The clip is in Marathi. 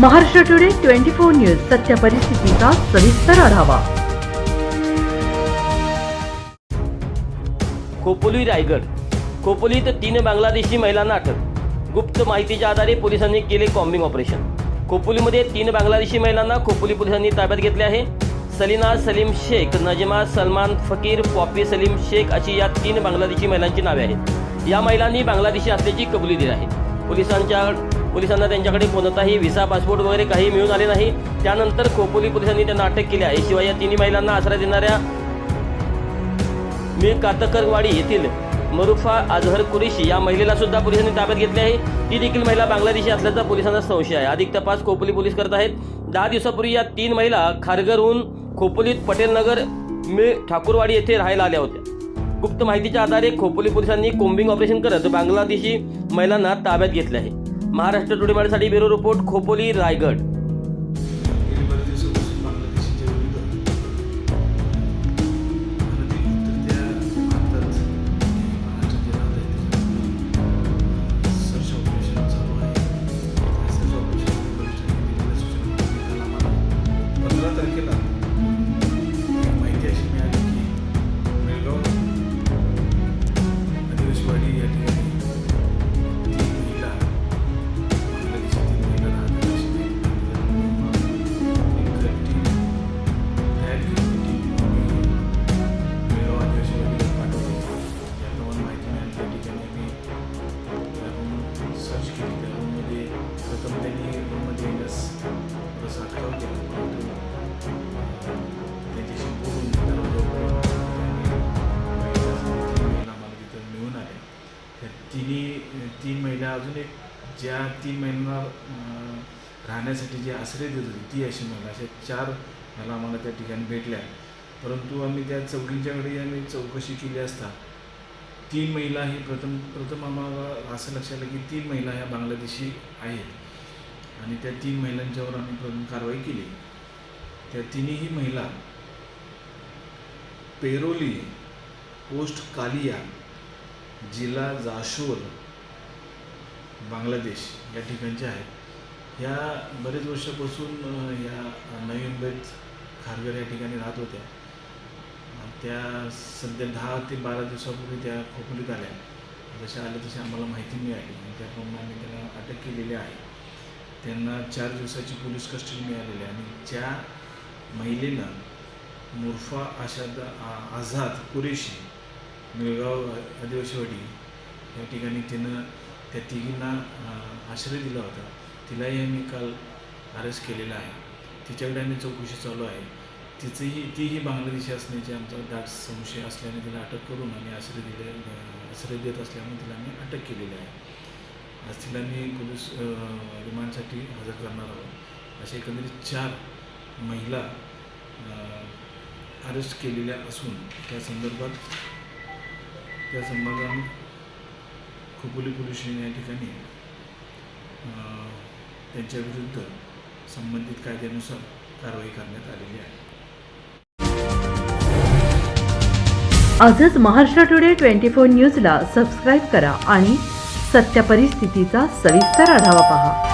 Maharashtra today twenty four news सत्य परिस्थितीचा सविस्तर आढावा. खोपोली रायगड. खोपोलीत तीन बांगलादेशी महिलांना अटक. गुप्त माहितीच्या आधारे पोलिसांनी केले कॉम्बिंग ऑपरेशन. खोपोलीमध्ये तीन बांगलादेशी महिलांना खोपोली पोलिसांनी ताब्यात घेतले आहे. सलीना सलीम शेख नजमा सलमान फकीर पॉपी सलीम शेख अशी या तीन बांगलादेशी महिलांची नावे आहेत. या महिलांनी बांगलादेशी असल्याची कबुली दिली आहे. पोलिसांच्या पोलिसांना त्यांच्याकडे कोणताही व्हिसा पासपोर्ट वगैरे काही मिळून आले नाही. त्यानंतर खोपोली पोलिसांनी त्यांना अटक केली आहे. शिवाय या तिन्ही महिलांना आसरा देणाऱ्या मी कातकरवाडी येथील मरुफा अजहर कुरेशी या महिलेला सुद्धा पोलिसांनी ताब्यात घेतली आहे. ती देखील महिला बांगलादेशी असल्याचा पोलिसांना संशय आहे. अधिक तपास खोपोली पोलीस करत आहेत. दहा दिवसापूर्वी या तीन महिला खारघरहून खोपोलीत पटेलनगर मी ठाकूरवाडी येथे राहायला आल्या होत्या. गुप्त माहितीच्या आधारे खोपोली पोलिसांनी कोम्बिंग ऑपरेशन करत बांगलादेशी महिलांना ताब्यात घेतले आहे. महाराष्ट्र टुडे मराठीसाठी ब्युरो रिपोर्ट खोपोली रायगड. अजून एक ज्या तीन महिन्यांना राहण्यासाठी जी आश्रय देत होती ती अशी महिला अशा चार महिला आम्हाला त्या ठिकाणी भेटल्या. परंतु आम्ही त्या चौघींच्याकडे आम्ही चौकशी केली असता तीन महिला ही प्रथम प्रथम आम्हाला असं लक्षात आलं की तीन महिला ह्या बांगलादेशी आहेत. आणि त्या तीन महिलांच्यावर आम्ही प्रथम कारवाई केली. त्या तिन्ही महिला पेरोली पोस्ट कालिया जिल्हा जाशोर बांगलादेश या ठिकाणच्या आहेत. ह्या बरेच वर्षापासून या ह्या नवी मुंबईत खारघर या ठिकाणी राहत होत्या. त्या सध्या दहा ते बारा दिवसापूर्वी त्या खोकलीत आल्या. जशा आल्या तशी आम्हाला माहिती मिळाली आणि त्याप्रमाणे त्यांना अटक केलेली आहे. त्यांना चार दिवसाची पोलीस कस्टडी मिळालेली आहे आणि ज्या महिलेनं मुर्फा आशाद आ- आझाद कुरेशी मिळगाव आदिवासीवाडी या ठिकाणी त्यानं त्या तिघींना आश्रय दिला होता. तिलाही आम्ही काल अरेस्ट केलेला आहे. तिच्याकडे आम्ही चौकशी चालू आहे. तिचंही तीही बांगलादेशी असण्याची आमचा दाट संशय असल्याने तिला अटक करून आम्ही आश्रय दिले आश्रय देत असल्यामुळे तिला आम्ही अटक केलेली आहे. आज तिला मी पोलीस रिमांडसाठी हजर करणार आहोत. अशा एकंदरीत चार महिला अरेस्ट केलेल्या असून त्या संदर्भात त्या संदर्भात खोपोली पोलीस स्टेशन या ठिकाणी त्यांच्याविरुद्ध संबंधित कायद्यानुसार कारवाई करण्यात आलेली आहे. आजच महाराष्ट्र टुडे ट्वेंटी फोर न्यूजला सबस्क्राईब करा आणि सत्य परिस्थितीचा सविस्तर आढावा पहा.